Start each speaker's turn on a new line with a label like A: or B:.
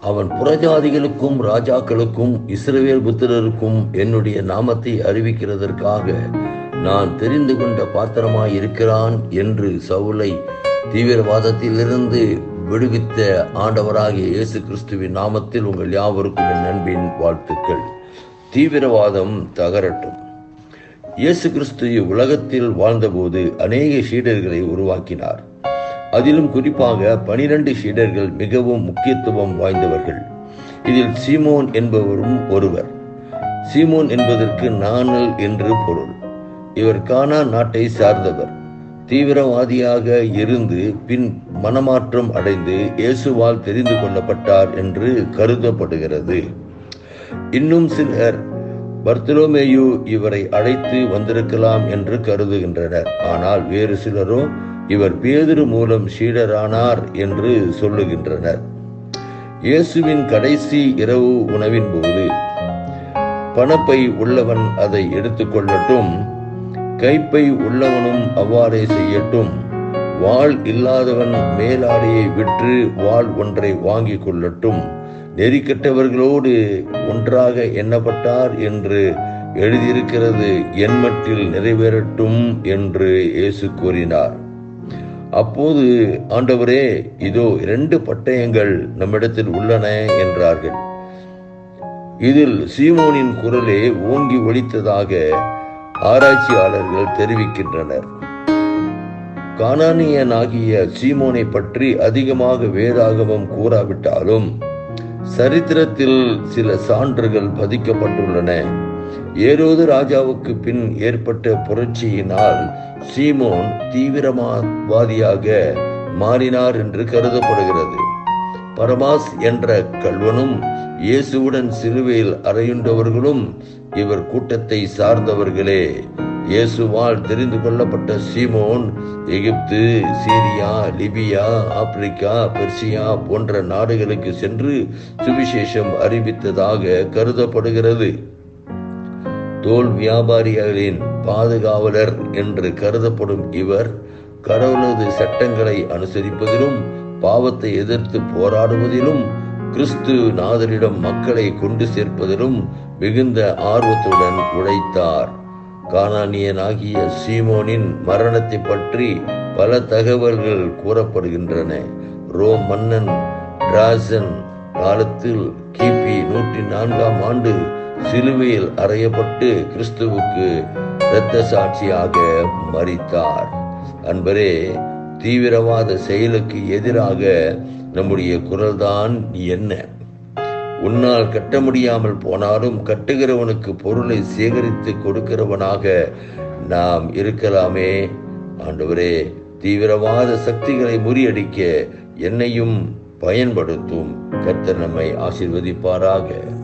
A: அவன் புறஜாதிகளுக்கும் ராஜாக்களுக்கும் இஸ்ரவேல் புத்திரருக்கும் என்னுடைய நாமத்தை அறிவிக்கிறதற்காக நான் தெரிந்து கொண்ட பாத்திரமாய் இருக்கிறான் என்று சவுலை தீவிரவாதத்திலிருந்து விடுவித்த ஆண்டவராகிய இயேசு கிறிஸ்துவின் நாமத்தில் உங்கள் யாவருக்கும் என் அன்பின் வாழ்த்துக்கள். தீவிரவாதம் தகரட்டும். இயேசு கிறிஸ்து உலகத்தில் வாழ்ந்தபோது அநேக சீடர்களை உருவாக்கினார். அதிலும் குறிப்பாக பனிரெண்டு சீடர்கள் மிகவும் முக்கியத்துவம் வாய்ந்தவர்கள். இதில் சீமோன் என்பவரும் ஒருவர். சீமோன் என்பதற்கு நாணல் என்று பொருள். இவர் கானா நாட்டை சார்ந்தவர். தீவிரவாதியாக இருந்து பின் மனமாற்றம் அடைந்து இயேசுவால் தெரிந்து கொள்ளப்பட்டார் என்று கருதப்படுகிறது. இன்னும் சிலர் பர்தலோமேயு இவரை அழைத்து வந்திருக்கலாம் என்று கருதுகின்றனர். ஆனால் வேறு சிலரோ இவர் பேதுரு மூலம் சீடரானார் என்று சொல்லுகின்றனர். இயேசுவின் கடைசி இரவு உணவின் போது பணப்பை உள்ளவன் அதை எடுத்துக்கொள்ளட்டும் கைப்பை உள்ளவனும் அவ்வாறே செய்யட்டும் வாள் இல்லாதவன் மேலாடையை விற்று வாள் ஒன்றை வாங்கிக் கொள்ளட்டும். நெறிக்கட்டவர்களோடு ஒன்றாக எண்ணப்பட்டார் என்று எழுதியிருக்கிறது எண்மட்டில் நிறைவேறட்டும் என்று இயேசு கூறினார். அப்போது ஆண்டவரே இதோ இரண்டு பட்டயங்கள் நம்மிடத்தில் உள்ளன என்றார்கள். இதில் சீமோனின் குரலே ஓங்கி ஒழித்ததாக ஆராய்ச்சியாளர்கள் தெரிவிக்கின்றனர். கானானியனாகிய சீமோனை பற்றி அதிகமாக வேதாகமம் கூறாவிட்டாலும் சரித்திரத்தில் சில சான்றுகள் பதிக்கப்பட்டுள்ளன. ஏரோது ராஜாவுக்கு பின் ஏற்பட்ட புரட்சியினால் சீமோன் தீவிரவாதியாக மாறினார் என்று கருதப்படுகிறது. பரமாஸ் என்ற கல்வனும் இயேசுவுடன் சிலுவையில் அறையுண்டவர்களும் இவர் கூட்டத்தை சார்ந்தவர்களே. இயேசுவால் தெரிந்து கொள்ளப்பட்ட Simon Egypt Syria Libya Africa Persia போன்ற நாடுகளுக்கு சென்று சுவிசேஷம் அறிவித்ததாக கருதப்படுகிறது. தோல் வியாபாரிகளின் பாதுகாவலர் என்று கருதப்படும் இவர் கடவுளது சட்டங்களை அனுசரிப்பதிலும் பாவத்தை எதிர்த்து போராடுவதிலும் கிறிஸ்து நாதரிடம் மக்களை கொண்டு சேர்ப்பதிலும் மிகுந்த ஆர்வத்துடன் உழைத்தார். கானானியனாகிய சீமோனின் மரணத்தை பற்றி பல தகவல்கள் கூறப்படுகின்றன. ரோம் மன்னன் டிராசன் காலத்தில் கிபி நூற்றி நான்காம் ஆண்டு சிலுவையில் அறையப்பட்டு கிறிஸ்துவுக்கு இரத்த சாட்சியாக மறித்தார் அன்பரே தீவிரவாத செயலுக்கு எதிராக நம்முடைய குரல்தான் என்ன? உன்னால் கட்ட முடியாமல் போனாலும் கட்டுகிறவனுக்கு பொருளை சேகரித்து கொடுக்கிறவனாக நாம் இருக்கலாமே. ஆண்டவரே தீவிரவாத சக்திகளை முறியடிக்க என்னையும் பயன்படுத்தும். கர்த்தர் நம்மை ஆசிர்வதிப்பாராக.